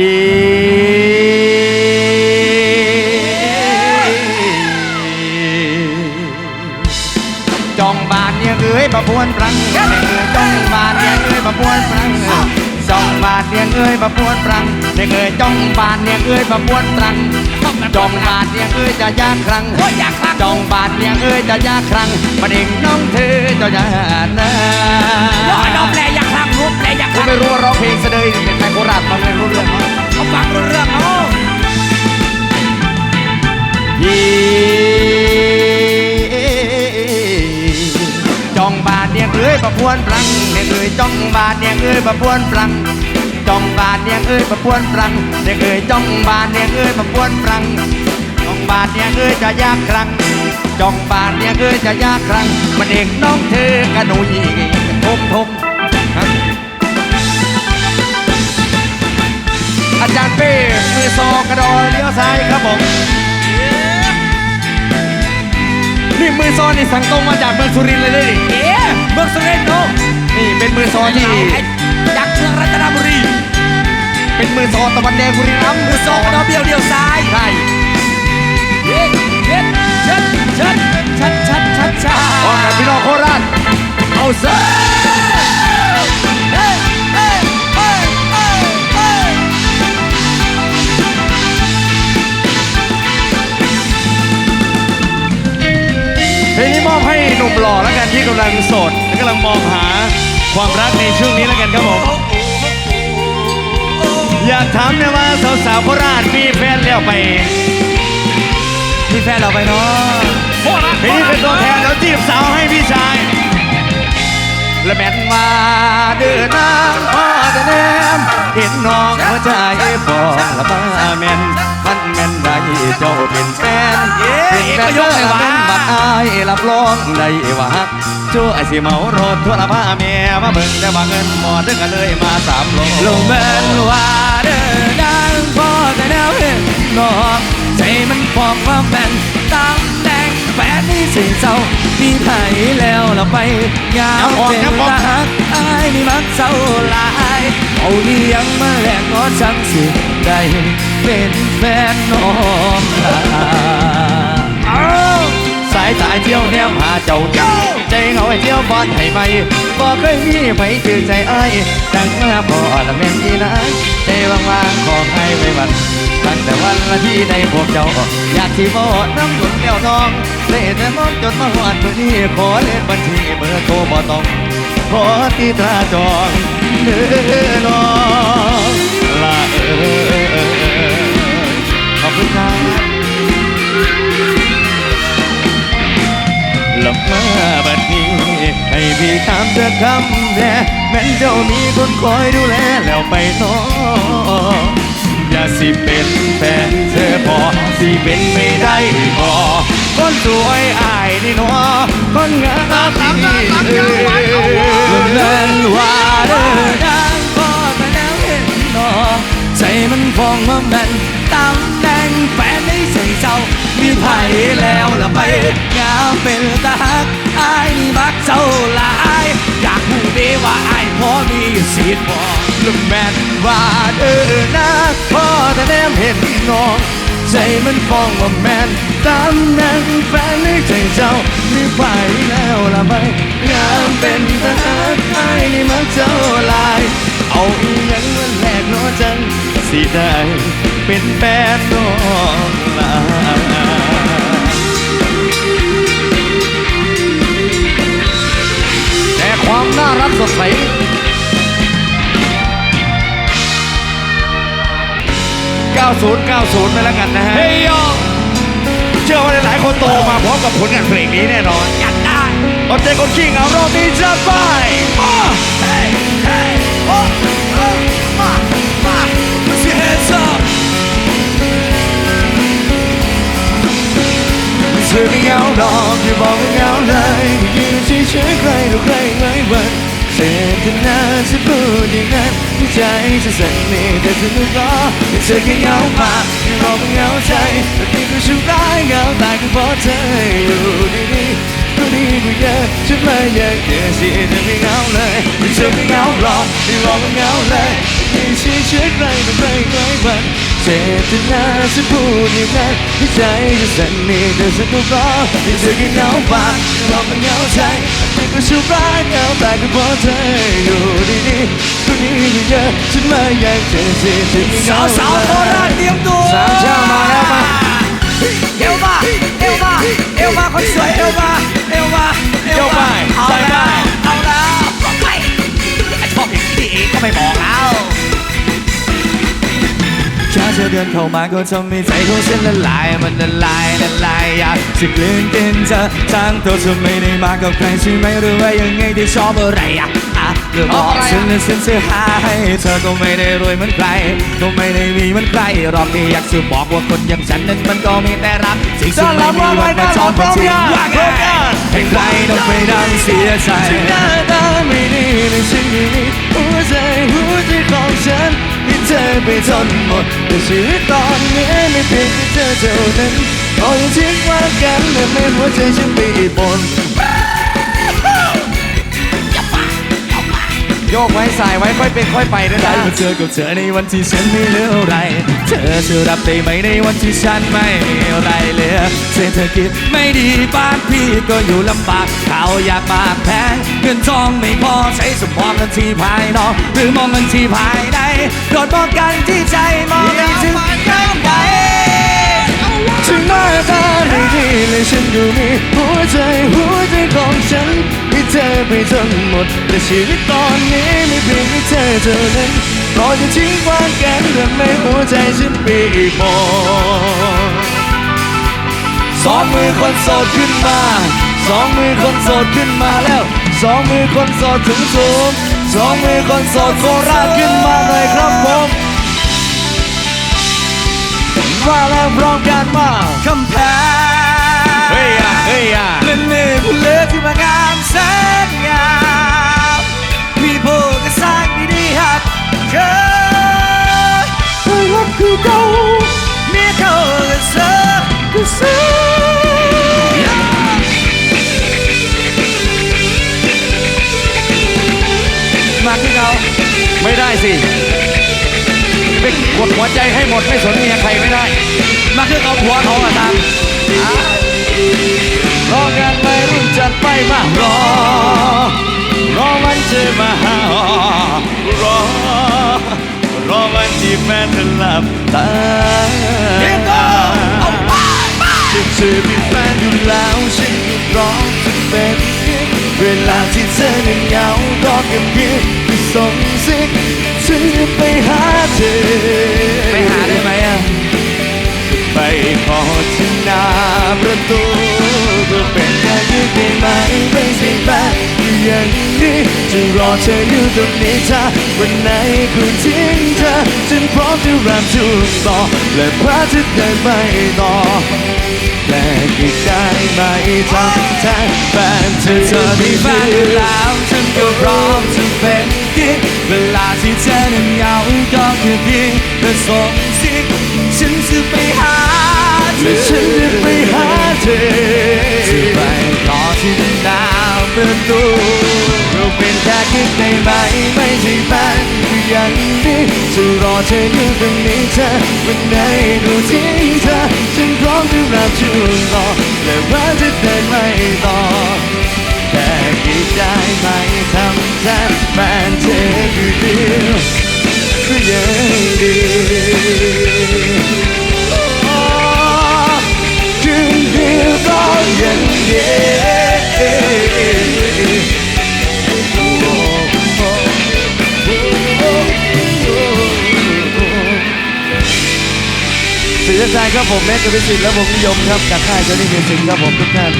อีจองบานเนี่ยเอ้ยมาพวนปรังเนี่ยเอ้ยจองบานเนี่ยเอ้ยมาพวนปรังจองบานเนี่ยเอ้ยมาพวนปรังเนี่ยเอ้ยจองบานเนี่ยเอ้ยมาพวนปรังจองบานเนี่ยเอ้ยจะยากครั้งโอ้ยอยากครั้งจองบาทเนี่ยเอ้ยจะยากครั้งประเด็งน้องเธอจะยากนะร้อยน้องแปลอยากครั้งรู้แปลอยากคกูรั้งไม่รู้ว่าร้องเพลงเสดยเป็นไทย โคราชมาไม่รู้เรื่องเขาฟังรู้เรื่องเนาะยีจองบาทเนี่ยเอ้ยประพวนปรังเนี่ยเอ้ยจ้องบาทเนี่ยเอ้ยประพวนปรังจ้องบาทเนี่ยเอ้ยประพวนปรังเนี่ยเอ้ยจ้องบาทเนี่ยเอ้ยประพวนปรังจ้องบาทเนี่ยเอ้ยจะยากครั้งจ้องบาทเนี่ยเอ้ยจะยากครั้งมันเด็กน้องเธอกระหนูยีทมทม อาจารย์เป้มือซอกระดอเลี้ยวซ้ายครับผมนี่มือซอนี่สั่งตรงมาจากเมืองสุรินทร์เลยดิเอ๊ะเมืองสุรินทร์เนาะนี่เป็นมือซอที่ไอ้จากเมืองรัตนบุรี เป็นมือซอตะวันแดงบุรีรัมย์มือสองเราเบี้ยวเดียวซ้ายใช่เย็ดเย็ดชัดชัดชัดชัดชัดชัดออกกันพี่น้องโคราชเอาซะ นุ่มหล่อแล้วกันที่กำลังโสดและกำลังมองหาความรักในช่วงนี้แล้วกันครับผมอยากถามเนี่ยว่าสาวๆโคราชมีแฟนแล้วไปมีแฟนเราไปเนาะเพลงนี้เป็นตัวแทนแล้วจีบสาวให้พี่ชาย และแม่นมาเดินนางพ่อจะแนมเห็นน้องหัวใจฟองละบ้าแม่นมันแม่นไรเจ้าเป็นแฟน เป็นแฟนเจ้าเป็นบัดอายรับรองได้ว่าฮักช่วยสิเมารถทั่วละบ้าแม่มาเบิ่งแต่ว่าเงินหมดดึงกันเลยมาสามโลลงแมนว่าเดินดังพอแต่แนวเห็นนอกใจมันฟองว่าแมนตามแดงแฟนนี่สิเศร้ามีไผแล้วเราไปยาวเจ็บตาหักอายนี่มักเศร้าหลายเอาเลี้ยงมาแลกก็จังสิได้เป็นแฟนน้องลา สายตาเที่ยวแนมหาเจ้าเจ้าใจเขาให้เที่ยวบอลให้ไปบ่เคยมีไผจือใจไอ้ดังมาพอละแม่นที่นะใจว่างๆของให้ไม่หวันตั้งแต่วันละที่ได้พบเจ้าอยากที่บ่น้ำหยุดแก้วทองเล่แต่มองจนมาหวานมือนี้ขอเลขบัญชีเบอร์โทรบ่ต้องขอที่ตราจองเด้อน้องลาเออขอบคุณครับ มาบัดนี้ให้พี่ถามเธอคำแน่แม้นเจ้ามีคนคอยดูแลแล้วไปน้องอย่าสิเป็นแฟนเธอพอสิเป็นไม่ได้พอคนสวยอายนี่หนอคนงามที่เอเล่อนว่าเดินดังพอแต่แล้วเห็นนอใจมันฟองมาม่นตำแดงแฟน เจ้า มีไผ่แล้วละไปงามเป็นตาหักอายนี่มักเจ้าหลาย อยากพูดดีว่าอายพอมีสิทธิ์บอกลุงแม่นว่าเด้อนะพ่อแต่แนมเห็นน้อง ใจมันฟองว่าแม่นตำแดงแฟนในใจเจ้า มีไผ่แล้วละไปงามเป็นตาหักอายนี่มักเจ้าหลาย เอาอีหยังมาแลกเน้อจังสิได้เป็นแฟนน้อง ลาแต่ความน่ารักสดใส90 90ไปแล้วกันนะฮะ เฮ้ยโยเชื่อว่าหลายๆคนโตมาพร้อมกับผลงานเพลงนี้แน่นอนยัดได้เอาใจคนขี้เหงารอบนี้จะไปโอ้เฮ้ยเฮ้ยโอ้โอ้มามา put your hands up ธอไม่เหงาดอกอย่าบอกว่าเหงาเลยยืนเฉยๆใครต่อใครไม่หวันเสียขนานจะพูดอย่างนั้นใจจะสั่นนี่แต่เธอไม่รอเธอแค่เหงามากอย่าบอกว่าเหงาใจแต่ที่ก็ชุบร้ายเหงาตายก็เพราะเธออยู่ดีๆ คนนี้ก็เยอะฉันเลยอยากเจอสิจะไม่เหงาเลยเธอไม่เหงาหรอกไม่รอไม่เหงาเลยไม่ใช่เชื่อใครไม่ใครใครมันเจตนาฉันพูดอย่างนั้นให้ใจจะสั่นนี่แต่ฉันก็รอให้เธอแค่เหงาปากเรามันเหงาใจแต่ก็ชุบร้ายเหงาแต่ก็เพราะเธออยู่ดีๆคนนี้ก็เยอะฉันเลยอยากเจอสิจะไม่เหงาสาวเลยสาวโคราชเตรียมตัวสาวเจ้ามาแล้วมาเอวมาเอวมาเอวมาคนสวยเอวมาเอวมาเอวมาเอาใส่ไปแล้วเอาแล้วไปไอ้ชอบอย่างนี้เองก็ไม่บอกแล้วแค่เธอเดินเข้ามาก็ทำให้ใจของฉันละลายมันละลายละลายอยากจะกลืนกินเธอทั้งตัวเธอไม่ได้มากับใครใช่ไหมหรือว่ายังไงที่ชอบอะไรอะ อะหรือบอกฉันและฉันจะหาให้เธอก็ไม่ได้รวยเหมือนใคร ก็ไม่ได้มีเหมือนใครรอกที่อยากจะบอกว่าคนอย่างฉันนั้นมันก็มีแต่รักสิ่งที่ไม่มีมันมาจองนจริงว่าไงให้ใครต้องไปดังเสียใจหน้าตาไม่ดีเลยฉันอยู่นี่หัวใจหัวใจของฉันมีเธอไปจนหมดแต่ชีวิตตอนนี้ไม่เพียงแค่เธอเท่านั้นขออย่าทิ้งว่ากันและไม่หัวใจฉันไปบน โยกไว้สายไว้ค่อยเป็นค่อยไปนะได้จ๊ะมาเจอกับเธอในวันที่ฉันไม่เหลืออะไร เธอจะรับได้ไหมในวันที่ฉันไม่มีอะไรเหลือเศรษฐกิจไม่ดีบ้านพี่ก็อยู่ลำบากข้าวยากมากแพงเงินทองไม่พอใช้สมองกันที่ภายนอกหรือมองกันที่ภายในโดดมองกันที่ใจมองไม่ถึงกันไหนถึงหน้าตาไม่ดีเลยฉันอยู่นี่หัวใจหัวใจของฉัน เธอไปจนหมด แต่ชีวิตตอนนี้ไม่เพียงแค่เธอเท่านั้นรอจะทิ้งวางกันทำให้หัวใจฉันปีกบนสองมือคนโสดขึ้นมา สองมือคนโสดขึ้นมาแล้ว สองมือคนโสดถึงสูงสองมือคนโสดโคราชขึ้นมาหน่อยครับผมมาแล้วพร้อมกันมาคำแพง ยอะเฮ้ยอะและมือผู้เลือกที่มางามแสนงามพี่พูดก็สร้างดีๆหัดเธอให้รักคือเก่าเมียเขาก็เสิร์ฟคือเสียมาที่เราไม่ได้สิไปกดหัวใจให้หมดไม่สนเมียใครไม่ได้ มาคือเอาผัวเขาอะตาม รอการไม่รุ่นจัดไปมารอ รอวันจะมาหารอ รอวันที่แฟนเธอหลับตาเด็กก็เอาไปไปจะเธอมีแฟนอยู่แล้วฉันก็ร้องจะเป็นเวลาที่เธอนั้นเหงาก็เก็บเพียงจะส่งสิกฉันจะไปหาเธอไปหาได้ไหมอะไปขอที่หน้าประตูก็เป็นแค่ยืด ได้ไหมไม่ใช่แฟนอยู่อย่างนี้จะรอเธออยู่ตรงนี้ถ้าวันไหนคุณทิ้งเธอฉันพร้อมจะรับทุกต่อและพระจะเดินไปต่อแต่กิจได้ไหมทำแทนแฟนเธอเธอมีแฟนแล้วฉันก็พร้อมจะเป็นกิ๊กเวลาที่เธอนั้นเหงาก็คือเพียงแต่ส่งสิ่งฉันจะไปหาเธและอฉันจะไปหาเธอ รอที่หน้าประตูเราเป็นแค่คิดได้ไหมไม่ใช่แฟนอยู่อย่างนี้จะรอเธออยู่ตรงนี้เธอวันไหนดูทิ้งเธอฉันพร้อมจะรับช่วงต่อและว่าจะเดินไม่ต่อแต่คิดได้ไหมทำแทนแฟนเธอคือเดียวก็ยังดีโสื่อสารครับผมแม็กซ์กวิสิทธิ์และผมนิยมครับจากค่ายเจนี่มิวสิกครับผมทุกท่าน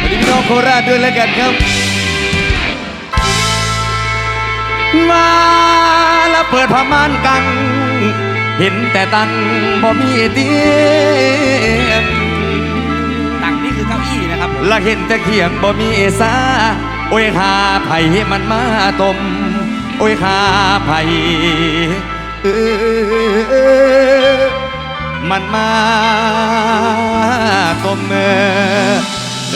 วัสดีพี่น้องโคราชด้วยแล้วกันครับ มาแล้วเปิดผ้าม่านกังเห็นแต่ตังบ่มีเตียง ละเห็นตะเขียงบ่มีเอสาโอ้ยขาไผ่มันมาตม โอ้ยขาไผ่มันมาตมเอ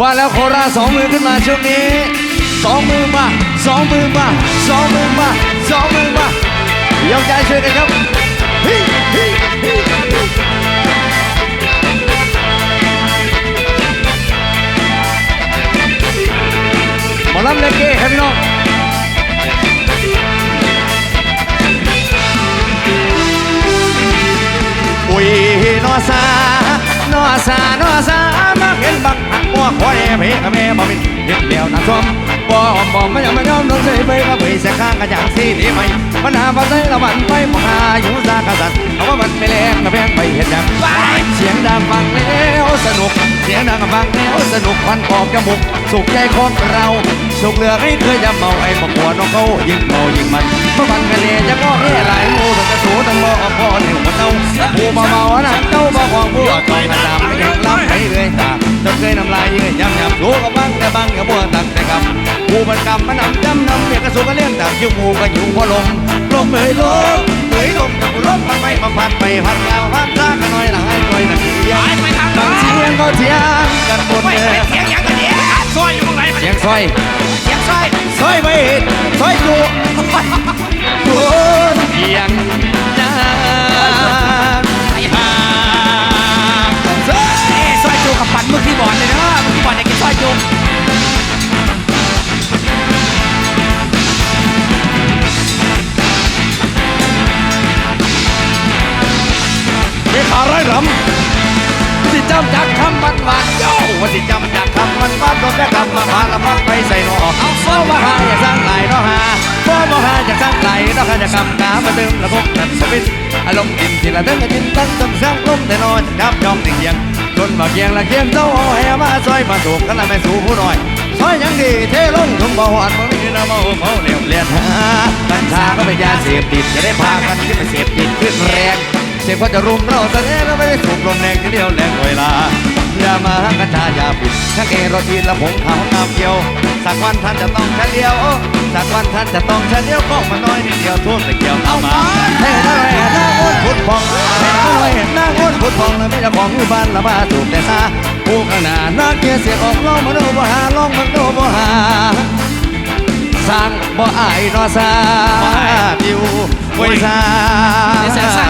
ว่าแล้วโคราสองมือขึ้นมาช่วงนี้สองมือมาสองมือมาสองมือมาสองมือมายกใจช่วยกันครับ ฮิฮิฮิหมอล คอยเพกับแม่บ่เป็นเห็นเดียวนะชมบ่หอมบ่ไม่ยอมไม่ยอมต้องใส่ไปกับไปเสียข้างกันอย่างสีดีไหมปัญหาภาษาละวันไปบ่หาอยู่ซากะสันเอาว่ามันไม่แรงกับแพงไปเห็นอย่างเสียงดังฟังแล้วสนุก เสียงดังฟังแล้วสนุกควันออกจมูกสุขใจของเราสุขเหลือให้เคยยำเมาไอ้บ่ปวดน้องเขายิ่งเมายิ่งมันเมื่อวันกันเลยจะก็เฮ้หลายมูต้องกระสูตั้งบ่พอหนึ่งมันเอาผู้เมาเมาๆนะเจ้าบ่ของผู้ต้องกระดำไม่ยังล้ำไปเรื่อยตาจนเคยน้ำลายยืดยำยำรู้ก็บังแต่บังกับบัวตั้งแต่กำผู้มันกำมันนำจำนำเมียกระสูก็เลี้ยงตามยุ่งหูก็อยู่หัวลมลมเอ่ยลมเอ่ยลมกับลมมันไม่มาพัดไปพัดยาวพัดซากันหน่อยละให้หน่อยหนะเสียงหายไปทางบางเสียงก็เถียงกันหมดเลยเสียงยังกันเนี่ยซอยอยู่ตรงไหนเสียงซอยเสียงซอยซอยไปซอยจุโอ้เสียงจางหาเอ้ยซอยจูกับปันมือคีย์บอร์ดเลย ย์บอร์ดอยากกินซอยจูไม่ขาไรรำสิจำจากคำบันหวานโย่ว่าสิจำจากคำบันหวานก็แค่คำมาพาละมักไปใส่หนอเอาเฝ้ามาหาอย่าสร้างไหลเนาะฮะ โซ่มาหาอย่าสร้างไหลเนาะฮะจะคำน้ำมาเติมระบบกันสวิตอารมณ์กินที่ละเดินกันกินตั้งต้นสร้างลมแต่นอนจับจองติ่งเยียงจนมาเกียงละเกียงเจ้าแหมาซอยมาถูกกันละไม่สู่ผู้น้อยซอยยังดีเทลงทุ่งบ่หวานบ่มีน้ำเมาเมาเหลี่ยวเลียนหากัญชาก็เป็นยาเสพติดจะได้พากันที่ไปเสพติดขึ้นแรงเสพก็จะรุมเราแต่เนี้เราไม่ได้สูบลมแรงเดียวแรงเวลาอย่ามาหากัญชาอย่าปิดถ้าเกรทีและผงขาวน้ำเกียว สักวันท่านจะต้องเฉลียว สักวันท่านจะต้องเฉลียวก็มาน้อยนิดเดียวทุ่มแต่เกี่ยวเอามาเฮ้ยน้อยหน้าอ้วนพุดพองเฮ้ยน้อยหน้าอ้วนพุดพองแล้วไม่จะของอยู่บ้านละบ้าสูบแต่ซาผู้ขนาดนักเกียร์เสียออกลองมาดูบ่หาลองมาดูบ่หาสร้างบ่อายนอสาดิวไว้ซา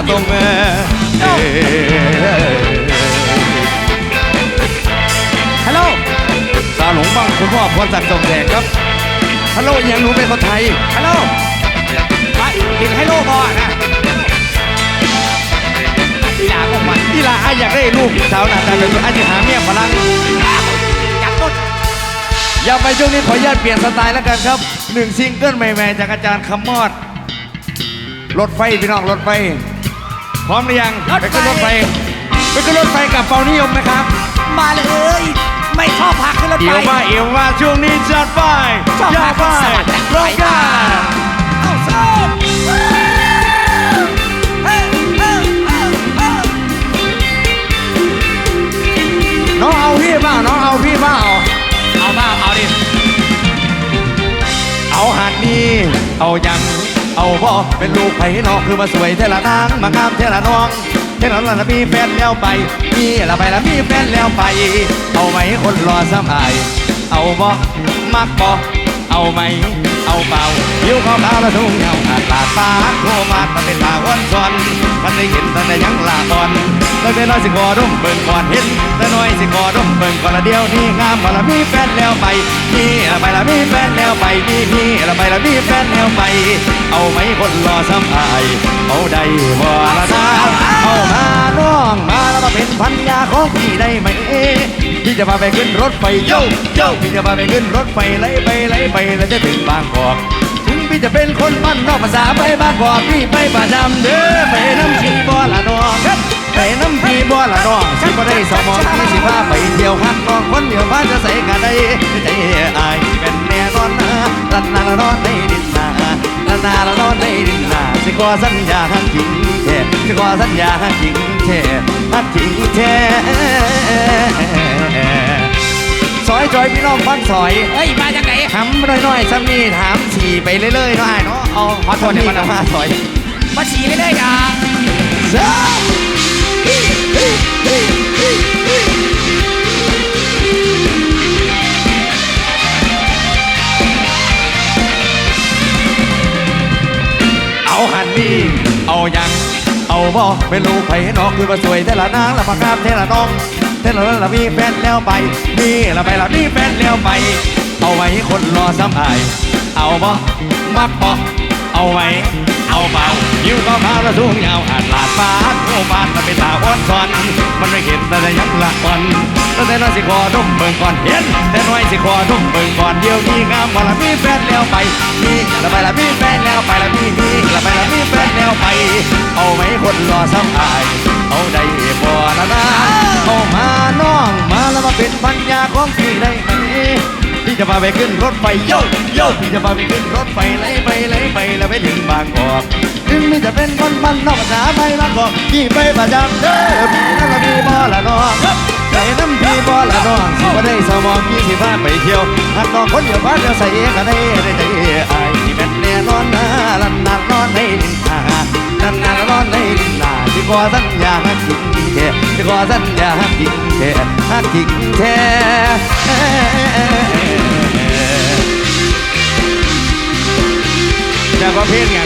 ตรงเออฮัลโหลสาหลงบังคุณพ่อพรศักดิ์ทรงแดงครับ ฮัลโหลยังหนูเป็นคนไทย ฮัลโหลไปกินให้โลพอนะอีหลาพวกมันนี่ล่ะอ้ายอยากได้ลูกสาวหน้าตาเป็นอาจจะหาเมียฝรั่งจับต้นอย่าไปช่วงนี้ขออนุญาตเปลี่ยนสไตล์แล้วกันครับหนึ่งซิงเกิลใหม่ๆจากอาจารย์คำมอด รถไฟพี่น้องรถไฟ พร้อมหรือยังไปขึ้นรถไฟไปขึ้นรถไฟกับเปานิยมนะครับ มาเลย ไม่ชอบพักขึ้นรถเดี๋ยวไฟว่าเอวว่าช่วงนี้จัดไปชอบอย่ามาไปคนสวัสดิ์และร้องกัน เอ้าส้มเอ้าเอ้าเอ้าเอ้าน้องเอาพี่เปล่าน้องเอาพี่เปล่าเอามาเอาดิ เอาหัดนี้ เอายัง เอาบ่เป็นลูกไผ่นอกคือมาสวยเทละนางมางามเทละน้อง เทละละมีแฟนแล้วไป มีละไปละมีแฟนแล้วไป เอาไหมคนรอซ้ำอาย เอาบ่มักบ่เอาไหม เอาเปล่าผิวขาวขาวและทุ่งเงาอาดลาดฟ้าโทรมาตะเป็นตาอ้วนซ้อนมันได้เห็นตั้งแต่ยังลาอ่อนตั้งแต่น้อยสิขอดมเบิ่งก่อนเห็นแต่น้อยสิขอดมเบิ่งก่อนละเดียวนี่งามก่อนละมีแฟนแล้วไปมีละไปละมีแฟนแล้วไปมีพี่ละไปละมีแฟนแล้วไป เอาไหมคนรอซ้ำอายเอาได้บ่ละนะเอามาน้องมาแล้วมาเป็นพันยาของพี่ได้ไหมพี่จะพาไปขึ้นรถไฟโยโยพี่จะพาไปขึ้นรถไฟไล่ไปไล่ไปแล้วจะถึงบางกอกถึงพี่จะเป็นคนบ้านนอกภาษาไปบางกอกพี่ไปประจำเด้อไปน้ำชีบ่ละน้องไปน้ำพี่บ่ละน้องฉันบ่ได้สมองพี่สิพาไปเที่ยวหักน้องคนเดียวพาจะใส่กันได้ใจอายเป็นแน่นอนนะรันนาละนอนในดินนารันนาละนอนในดินนาสิขอสัญญาหักจริงแท้สิขอสัญญาหักจริงแท้หักจริงแท้ สอยจอยพี่น้องฟังสอยเอ้ยมาจากไหนถามน้อยๆซ้ำนี่ถามสี่ไปเรื่อยๆเนาะอ้เนาะเอาขอโทษเนี่มันเอามาสอยมาสี่เรื่อยๆจ้าเอาหันนี่เอายังเอาบ่ไม่รู้ไผเห็นอกคือว่าสวยแต่ละนางละปากกาบแต่ละน้อง เทละนั้นละมีแฟนแล้วไปมีละไปละมีแฟนแล้วไป เอาไว้คนรอซ้ำอาย เอาบ่มักบ่เอาไว้ เอาเบายิ้วก็พาระทุงยาวอาดลาดฟ้าโอ้บานมันเป็นตาอ้อนซอนมันไม่เห็นแต่ยังละก่อนตั้งแต่น้อยสิขอดมเบิ่งก่อนเห็น แต่น้อยสิขอดมเบิ่งก่อนเดียวนี้งามบ่ละมีแฟนแล้วไปมีละไปละมีแฟนแล้วไปละมีมีละไปละมีแฟนแล้วไป เอาไว้คนรอซ้ำอาย เอาได้บ่ละนะ เอามาน้องมาแล้วมาเป็นพันยาของพี่ได้ไหมพี่จะพาไปขึ้นรถไฟโยโยพี่จะพาไปขึ้นรถไฟไล่ไปไล่ไปแล้วไปถึงบางกอกถึงนี่จะเป็นคนบ้านนอกภาษาไม่บางกอกพี่ไปประจำเด้อพี่นั่นละพี่บ่ละน้องใจน้ำพี่บ่ละน้องสิบ่ได้สมองพี่สิพาไปเที่ยวหากน้องคนเดียวบ้านเดียวใส่กันได้ได้ใจอายที่แม่นแน่นอนนะลันนานนอนในดินนาลันนานนอนในดินนา ที่ขอสัญญาหักจริงแท้ที่ขอสัญญาหักจริงแท้หักจริงแท้จากประเภทไง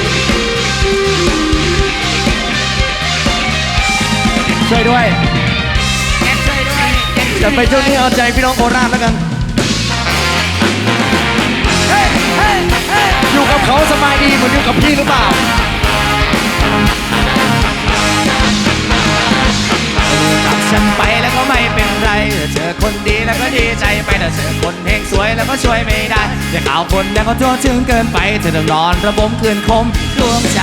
ช่วยด้วยแจ็คช่วยด้วยจะไปช่วงนี้เอาใจพี่น้องโคราชแล้วกันอยู่กับเขาสบายดีเหมือนอยู่กับพี่หรือเปล่า แล้วก็ดีใจไปแต่เจอคนเฮงสวยแล้วก็ช่วยไม่ได้แต่ข่าวคนแล้วก็ทั่วถึงเกินไปเธอต้องนอนระบมคืนคมดวงใจ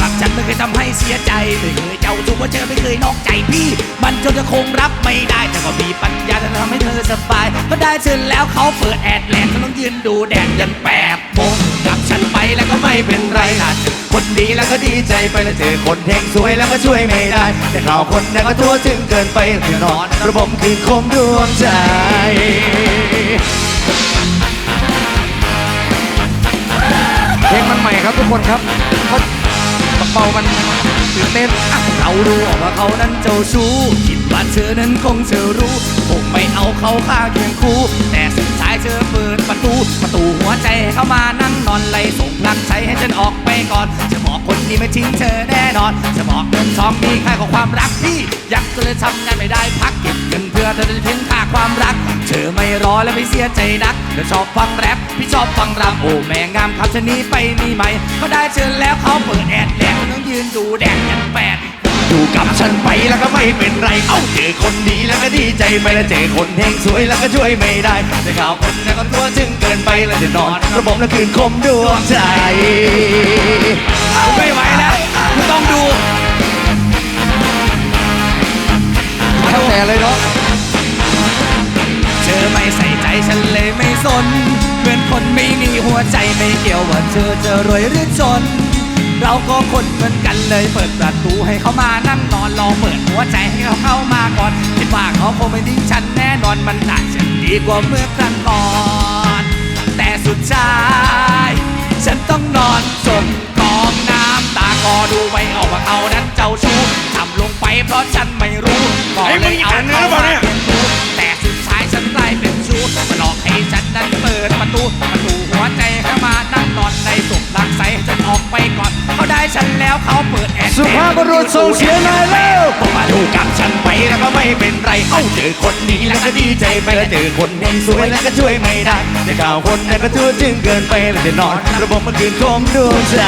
เมันไม่เคยทำให้เสียใจไม่เคยเจ้าชู้ว่าเธอไม่เคยนอกใจพี่ มันจนจะคงรับไม่ได้ แต่ก็มีปัญญาจะทำให้เธอสบายก็ได้เธอแล้วเขาเปิดแอดแลนก็ต้องยืนดูแดดยันแปดโมงกับฉันไปแล้วก็ไม่เป็นไรนะคนดีแล้วก็ดีใจไปแล้วเจอคนเฮงสวยแล้วก็ช่วยไม่ได้ แต่ข่าวคนนั้นก็ทั่วถึงเกินไปคือนอนระบบคืนคมดวงใจเพลงมันใหม่ครับทุกคนครับ เขาเป่ามันตื่นเต้นอะเรารู้ว่าเขานั้นเจ้าชู้คิดว่าเธอนั้นคงจะรู้คงไม่เอาเขาข้าเคียงคู่ แต่สุดท้ายเธอเปิดประตู ประตูหัวใจให้เขามานั่งนอนไล่ส่งพลังใจให้ฉันออกไปก่อนจะบอกคนนี้ไม่ทิ้งเธอแน่นอน จะบอกเงินทองมีค่าของความรักพี่ยากจะเลยทำงานไม่ได้พักเก็บเงิน อเธอจะถึงค่าความรัก เธอไม่รอและไม่เสียใจนักเธอชอบฟังแรปพี่ชอบฟังรำโอ้แม่งามครับชนี้ไปมีไหมเขาได้เชิญแล้วเขาเปิดแอดแดงต้องยืนดูแดงยันแปดอยู่กับฉันไปแล้วก็ไม่เป็นไร เอ้าเจอคนดีแล้วก็ดีใจไปแล้วเจอคนเฮงสวยแล้วก็ช่วยไม่ได้แต่ข่าวคนนั้นก็ตัวจึงเกินไปแล้วจะนอนระบบแล้วคืนคมดวงใจไม่ไหวแล้วต้องดู ใจไม่เกี่ยวว่าเธอจะรวยหรือจน เราก็คนเหมือนกันเลยเปิดประตูให้เขามานั่งนอนรองเปิดหัวใจให้เขาเข้ามาก่อนคิดว่าเขาคงไม่ทิ้งฉันแน่นอนมันน่าจะดีกว่าเมื่อครั้งก่อน แต่สุดท้าย ฉันต้องนอนจมกองน้ำตาก็ดูไว้ออกว่าเขานั้นเจ้าชู้ทำลงไปเพราะฉันไม่รู้ก็เลยเอาเขามาเป็นชู้แต่สุดท้าย ฉันกลายเป็นชู้มาหลอกให้ฉันนั้นเปิดประตูประตูหัวใจเข้ามานั่งนอนในสุขรักใสให้ฉันออกไปก่อน เขาได้ฉันแล้วเขาเปิดแอร์สุภาพบุรุษส่งเสียงหน่อยเร็วบอกมาดูกับฉันไปแล้วก็ไม่เป็นไรเอ้าเจอคนนี้แล้วก็ดีใจไปแล้วเจอคนเฮงสวยแล้วก็ช่วยไม่ได้แต่ข่าวคนนั้นก็ทั่วจึงเกินไปแล้วจะนอน ระบบมันคืนคมดวงใจ